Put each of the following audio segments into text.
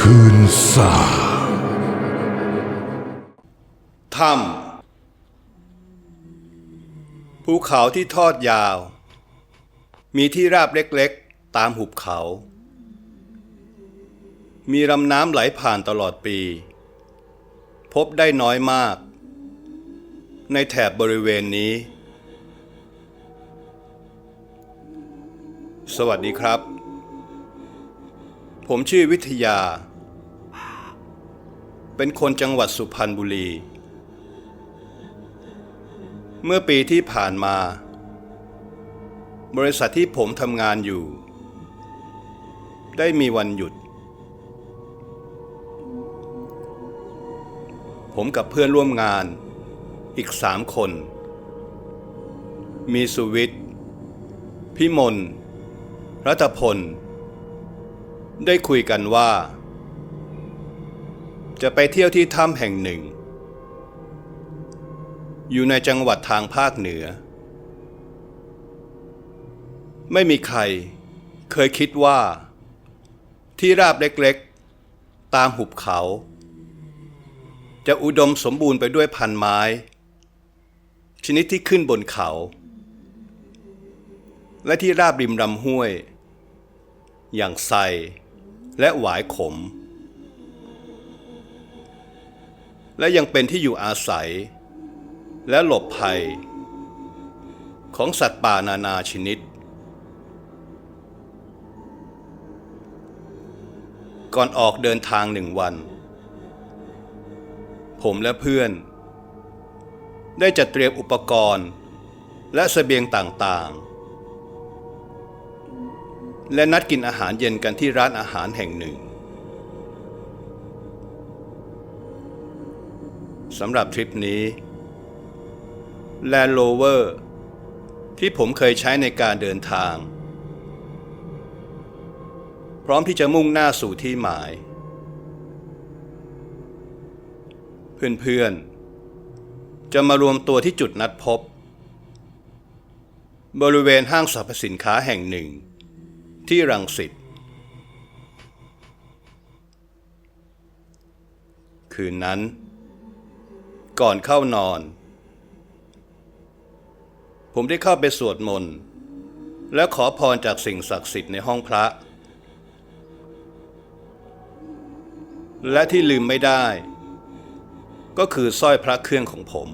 คืนสาถ้ำภูเขาที่ทอดยาว มีที่ราบเล็กๆ ตามหุบเขา มีลำน้ำไหลผ่านตลอดปี พบได้น้อยมาก ในแถบบริเวณนี้ สวัสดีครับ ผมชื่อวิทยา เป็นคนจังหวัดสุพรรณบุรี เมื่อปีที่ผ่านมา บริษัทที่ผมทำงานอยู่ ได้มีวันหยุด ผมกับเพื่อนร่วมงานอีกสามคน มีสุวิทย์พิมลรัตพล ได้คุยกันว่า จะไปเที่ยวที่ถ้ำแห่งหนึ่ง อยู่ในจังหวัดทางภาคเหนือ ไม่มีใครเคยคิดว่า ที่ราบเล็กๆ ตามหุบเขา จะอุดมสมบูรณ์ไปด้วยพันไม้ ชนิดที่ขึ้นบนเขา และที่ราบริมลำห้วยอย่างไทร และหวายขม และยังเป็นที่อยู่อาศัย และหลบภัย ของสัตว์ป่านานาชนิด ก่อนออกเดินทางหนึ่งวัน ผมและเพื่อน ได้จัดเตรียมอุปกรณ์ และเสบียงต่างๆ และนัดกินอาหารเย็นกันที่ร้านอาหารแห่งหนึ่งสำหรับทริปนี้ Land Rover ที่ผมเคยใช้ในการเดินทาง พร้อมที่จะมุ่งหน้าสู่ที่หมาย เพื่อนๆ จะมารวมตัวที่จุดนัดพบ บริเวณห้างสรรพสินค้าแห่งหนึ่ง ที่รังสิต คืนนั้น ก่อนเข้านอน ผมได้เข้าไปสวดมนต์ และขอพรจากสิ่งศักดิ์สิทธิ์ในห้องพระ และที่ลืมไม่ได้ ก็คือสร้อยพระเครื่องของผม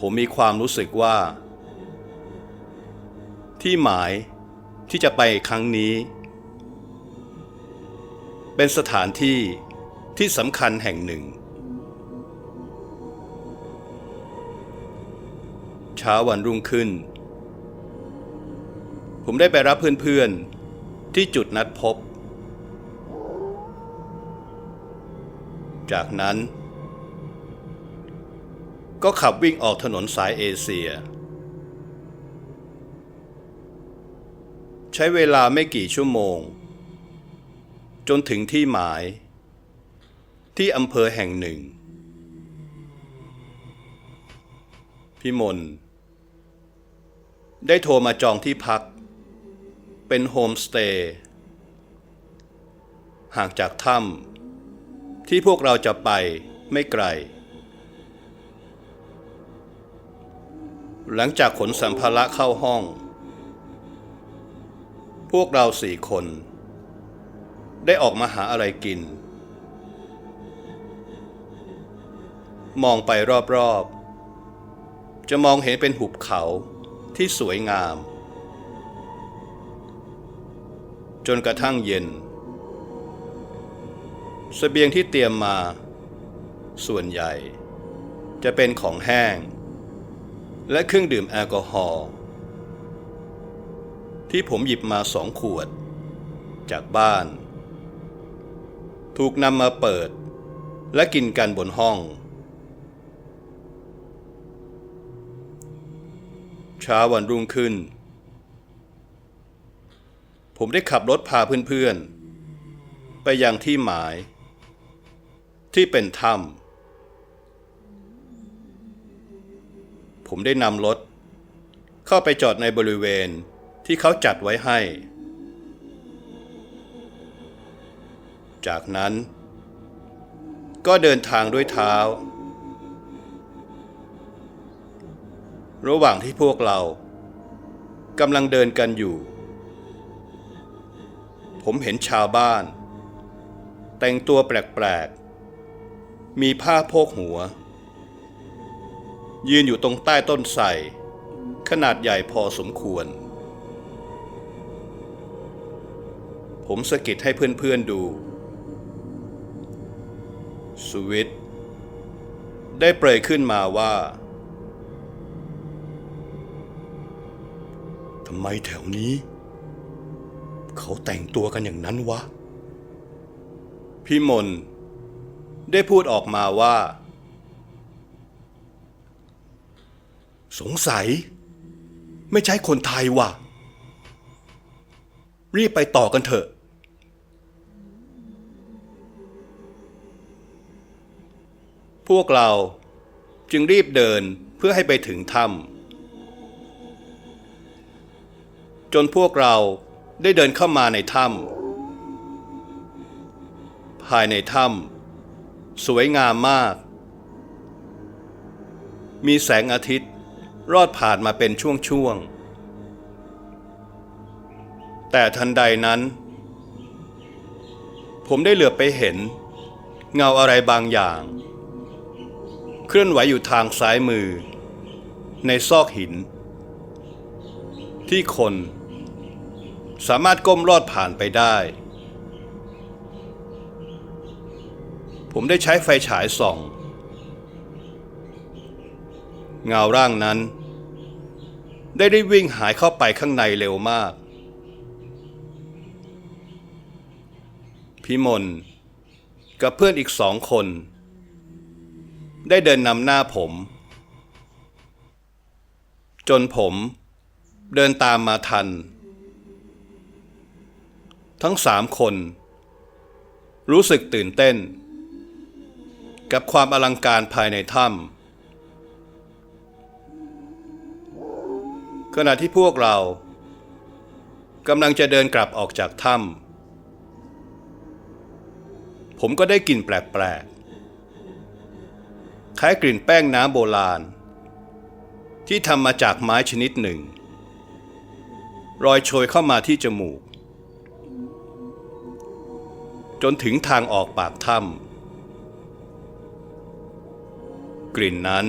ผมมีความรู้สึกว่า ที่หมายที่จะไปครั้งนี้ เป็นสถานที่ที่สำคัญแห่งหนึ่ง เช้าวันรุ่งขึ้น ผมได้ไปรับเพื่อนๆ ที่จุดนัดพบ จากนั้น ก็ขับวิ่งออกถนนสายเอเชีย ใช้เวลาไม่กี่ชั่วโมง จนถึงที่หมาย ที่อำเภอแห่งหนึ่ง พิมลได้โทรมาจองที่พัก เป็นโฮมสเตย์ห่างจากถ้ำที่พวกเราจะไปไม่ไกล หลังจากขนสัมภาระเข้าห้อง วกเราสี่คน ได้ออกมาหาอะไรกิน มองไปรอบๆ จะมองเห็นเป็นหุบเขาที่สวยงาม จนกระทั่งเย็นสเสบียงที่เตรียมมา ส่วนใหญ่ จะเป็นของแห้ง และเครื่องดื่มแอลกอฮอล์ ที่ผมหยิบมาสองขวด จากบ้าน ถูกนำมาเปิด และกินกันบนห้อง เช้าวันรุ่งขึ้น ผมได้ขับรถพาเพื่อนๆ ไปยังที่หมาย ที่เป็นถ้ำผมได้นำรถ เข้าไปจอดในบริเวณ ที่เขาจัดไว้ให้ จากนั้น ก็เดินทางด้วยเท้า ระหว่างที่พวกเรากำลังเดินกันอยู่ ผมเห็นชาวบ้าน แต่งตัวแปลกๆ มีผ้าโพกหัว ยืนอยู่ตรงใต้ต้นไทรขนาดใหญ่พอสมควร ผมสะกิดให้เพื่อนๆดู สวิตได้เปรยขึ้นมาว่า ทำไมแถวนี้ เขาแต่งตัวกันอย่างนั้นวะ พี่มนได้พูดออกมาว่า สงสัย ไม่ใช่คนไทยว่ะ รีบไปต่อกันเถอะ วกเราจึงรีบเดินเพื่อให้ไปถึงถ้ำจนพวกเราได้เดินเข้ามาในถ้ำภายในถ้ำสวยงามมาก มีแสงอาทิตย์รอดผ่านมาเป็นช่วงๆ แต่ทันใดนั้น ผมได้เหลือไปเห็นเงาอะไรบางอย่าง เคลื่อนไหวอยู่ทางซ้ายมือ ในซอกหิน ที่คน สามารถก้มลอดผ่านไปได้ ผมได้ใช้ไฟฉายส่องเงาร่างนั้น ได้ได้วิ่งหายเข้าไปข้างในเร็วมาก พิมลกับเพื่อนอีกสองคน ได้เดินนำหน้าผม จนผมเดินตามมาทัน ทั้งสามคน รู้สึกตื่นเต้น กับความอลังการภายในถ้ำขณะที่พวกเรากำลังจะเดินกลับออกจากถ้ำผมก็ได้กลิ่นแปลกๆ ล้ายกลิ่นแป้งน้ำโบราณ ที่ทำมาจากไม้ชนิดหนึ่ง รอยโชยเข้ามาที่จมูก จนถึงทางออกปากถ้ำกลิ่นนั้น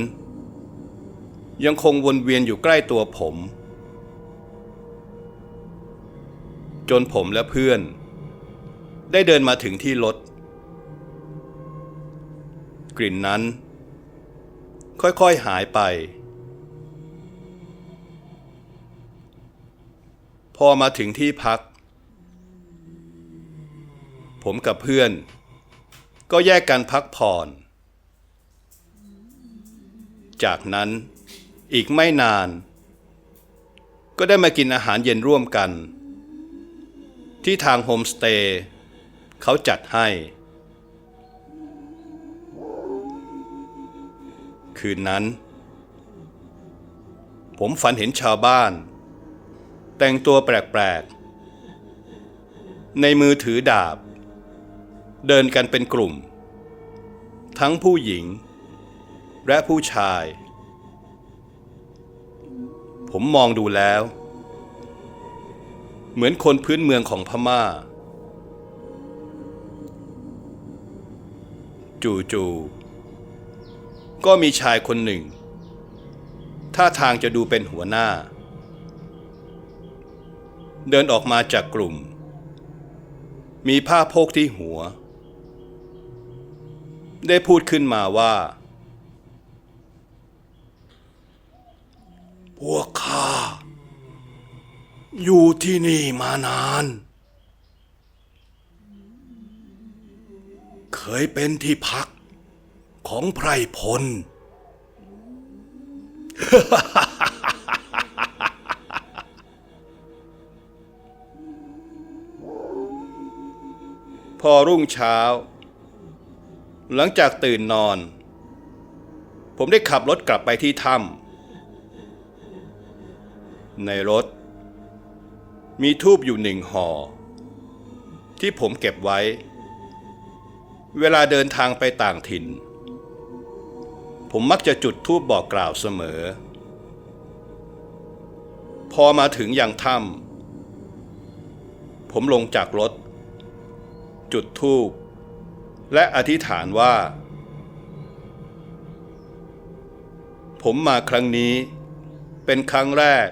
ยังคงวนเวียนอยู่ใกล้ตัวผม จนผมและเพื่อน ได้เดินมาถึงที่รถกลิ่นนั้น ค่อยๆหายไป พอมาถึงที่พัก ผมกับเพื่อน ก็แยกกันพักผ่อน จากนั้นอีกไม่นาน ก็ได้มากินอาหารเย็นร่วมกัน ที่ทางโฮมสเตย์เขาจัดให้ คืนนั้น ผมฝันเห็นชาวบ้าน แต่งตัวแปลกๆ ในมือถือดาบ เดินกันเป็นกลุ่ม ทั้งผู้หญิง และผู้ชาย ผมมองดูแล้ว เหมือนคนพื้นเมืองของพม่าจู่ๆ ก็มีชายคนหนึ่ง ท่าทางจะดูเป็นหัวหน้า เดินออกมาจากกลุ่ม มีผ้าโพกที่หัว ได้พูดขึ้นมาว่า พวกข้าอยู่ที่นี่มานาน เคยเป็นที่พัก ของไพรพล พอรุ่งเช้า หลังจากตื่นนอน ผมได้ขับรถกลับไปที่ถ้ำในรถ มีทูบอยู่หนึ่งห่อ ที่ผมเก็บไว้เวลาเดินทางไปต่างถิ่น ผมมักจะจุดทูบบอกกล่าวเสมอ พอมาถึงยังถ้ำผมลงจากรถ จุดทูบและอธิษฐานว่า ผมมาครั้งนี้เป็นครั้งแรก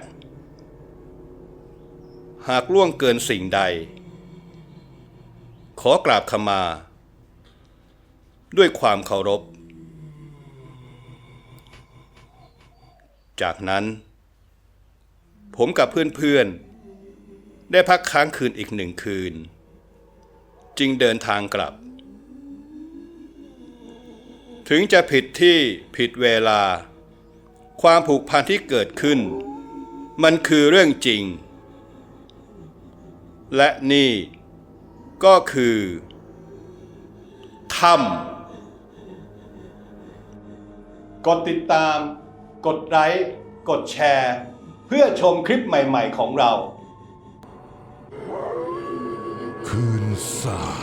หากล่วงเกินสิ่งใด ขอกราบขมา ด้วยความเคารพ จากนั้น ผมกับเพื่อนๆ ได้พักค้างคืนอีกหนึ่งคืน จึงเดินทางกลับ ถึงจะผิดที่ผิดเวลา ความผูกพันที่เกิดขึ้น มันคือเรื่องจริง และนี่ก็คือถ้ำกดติดตาม กดไลค์ กดแชร์ เพื่อชมคลิปใหม่ ๆ ของเรา คืนสา